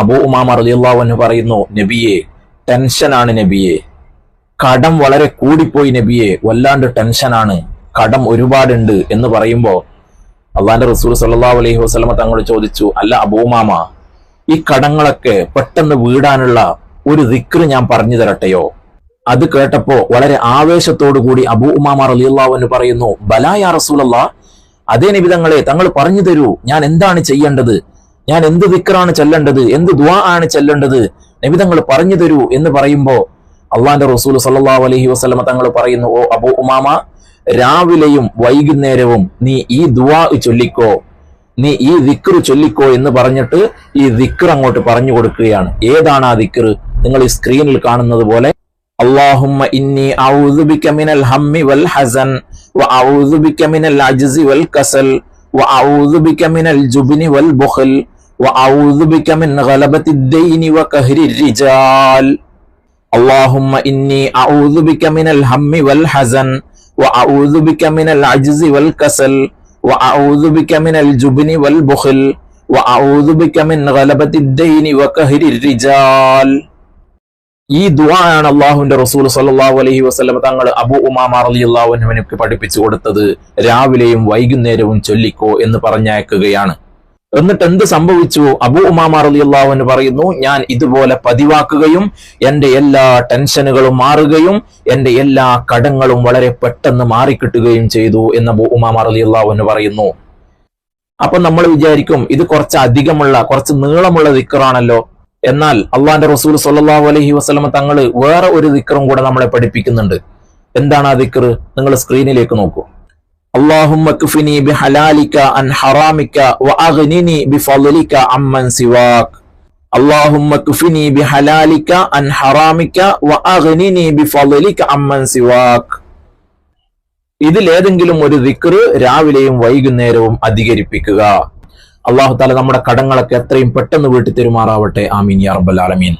അബൂ ഉമാമ റളിയല്ലാഹു പറയുന്നു നബിയെ ടെൻഷനാണ് നബിയെ. കടം വളരെ കൂടിപ്പോയി നബിയെ. വല്ലാണ്ട് ടെൻഷനാണ് കടം ഒരുപാടുണ്ട്. എന്ന് പറയുമ്പോൾ അള്ളാന്റെ റസൂൽ സല്ലാ അലൈഹി വസ്ലമ തങ്ങൾ ചോദിച്ചു അല്ല അബൂമാമ ഈ കടങ്ങളൊക്കെ പെട്ടെന്ന് വീടാനുള്ള ഒരു ദിക്ർ ഞാൻ പറഞ്ഞു തരട്ടെയോ? അത് കേട്ടപ്പോ വളരെ ആവേശത്തോടു കൂടി അബൂ ഉമാമ റളിയല്ലാഹു പറയുന്നു ബലായ റസൂലല്ലാ അതേ നിബിതങ്ങളെ തങ്ങൾ പറഞ്ഞു തരൂ ഞാൻ എന്താണ് ചെയ്യേണ്ടത്? ഞാൻ എന്ത് ദിക്റാണ് ചെല്ലേണ്ടത് എന്ത് ദ്വാ ആണ് ചെല്ലേണ്ടത് നിബിതങ്ങൾ പറഞ്ഞു തരൂ എന്ന് പറയുമ്പോ അള്ളാന്റെ റസൂൽ സല്ലല്ലാഹു അലൈഹി വസല്ലമ തങ്ങൾ പറയുന്നു ഓ അബൂ ഉമാമ രാവിലെയും വൈകുന്നേരവും നീ ഈ ദുവാ ചൊല്ലിക്കോ നീ ഈ ദിക്ർ ചൊല്ലിക്കോ എന്ന് പറഞ്ഞിട്ട് ഈ ദിക്ർ അങ്ങോട്ട് പറഞ്ഞു കൊടുക്കുകയാണ് ഏതാണ് ആ ദിക്ർ നിങ്ങൾ ഈ സ്ക്രീനിൽ കാണുന്നത് പോലെ اللهم إني أعوذ بك من الهم والحزن وأعوذ بك من العجز والكسل وأعوذ بك من الجبن والبخل وأعوذ بك من غلبة الدين وقهر الرجال اللهم إني أعوذ بك من الهم والحزن وأعوذ بك من العجز والكسل وأعوذ بك من الجبن والبخل وأعوذ بك من غلبة الدين وقهر الرجال ഈ ദുആയാണ് അള്ളാഹുവിന്റെ റസൂൽ സല്ലല്ലാഹു അലൈഹി വസല്ലം തങ്ങൾ അബു ഉമാമ റളിയല്ലാഹു അൻഹുവിനക്ക് പഠിപ്പിച്ചു കൊടുത്തത് രാവിലെയും വൈകുന്നേരവും ചൊല്ലിക്കോ എന്ന് പറഞ്ഞയക്കുകയാണ് എന്നിട്ട് എന്ത് സംഭവിച്ചു? അബു ഉമാമ റളിയല്ലാഹു അൻഹു പറയുന്നു ഞാൻ ഇതുപോലെ പതിവാക്കുകയും എന്റെ എല്ലാ ടെൻഷനുകളും മാറുകയും എന്റെ എല്ലാ കടങ്ങളും വളരെ പെട്ടെന്ന് മാറിക്കിട്ടുകയും ചെയ്തു എന്ന് അബു ഉമാമ റളിയല്ലാഹു അൻഹു പറയുന്നു. അപ്പൊ നമ്മൾ വിചാരിക്കും ഇത് കുറച്ച് അധികമുള്ള കുറച്ച് നീളമുള്ള ദിക്കറാണല്ലോ എന്നാൽ അള്ളാന്റെ റസൂൽ സല്ലാഹു അലഹി വസ്ലമ തങ്ങൾ വേറെ ഒരു ദിക്കറും കൂടെ നമ്മളെ പഠിപ്പിക്കുന്നുണ്ട്. എന്താണ് ആ ദിക്കർ നിങ്ങൾ സ്ക്രീനിലേക്ക് നോക്കൂ. അള്ളാഹുമ്മ ബി ബിഹലാലിക അൻ ഹറാമിക വഅഗ്നിനി ബിഫളലിക അമ്മൻ സിവാക് അള്ളാഹുമ്മ ബി ബിഹലാലിക അൻ ഹറാമിക വഅഗ്നിനി ബിഫളലിക അമ്മൻ സിവാക് ഇതിലേതെങ്കിലും ഒരു ദിക്റ് രാവിലെയും വൈകുന്നേരവും അധികരിപ്പിക്കുക. അള്ളാഹു താല നമ്മുടെ കടങ്ങളൊക്കെ എത്രയും പെട്ടെന്ന് വീട്ടി തെരുമാറാവട്ടെ. ആമീൻ യാ റബ്ബൽ ആലമീൻ.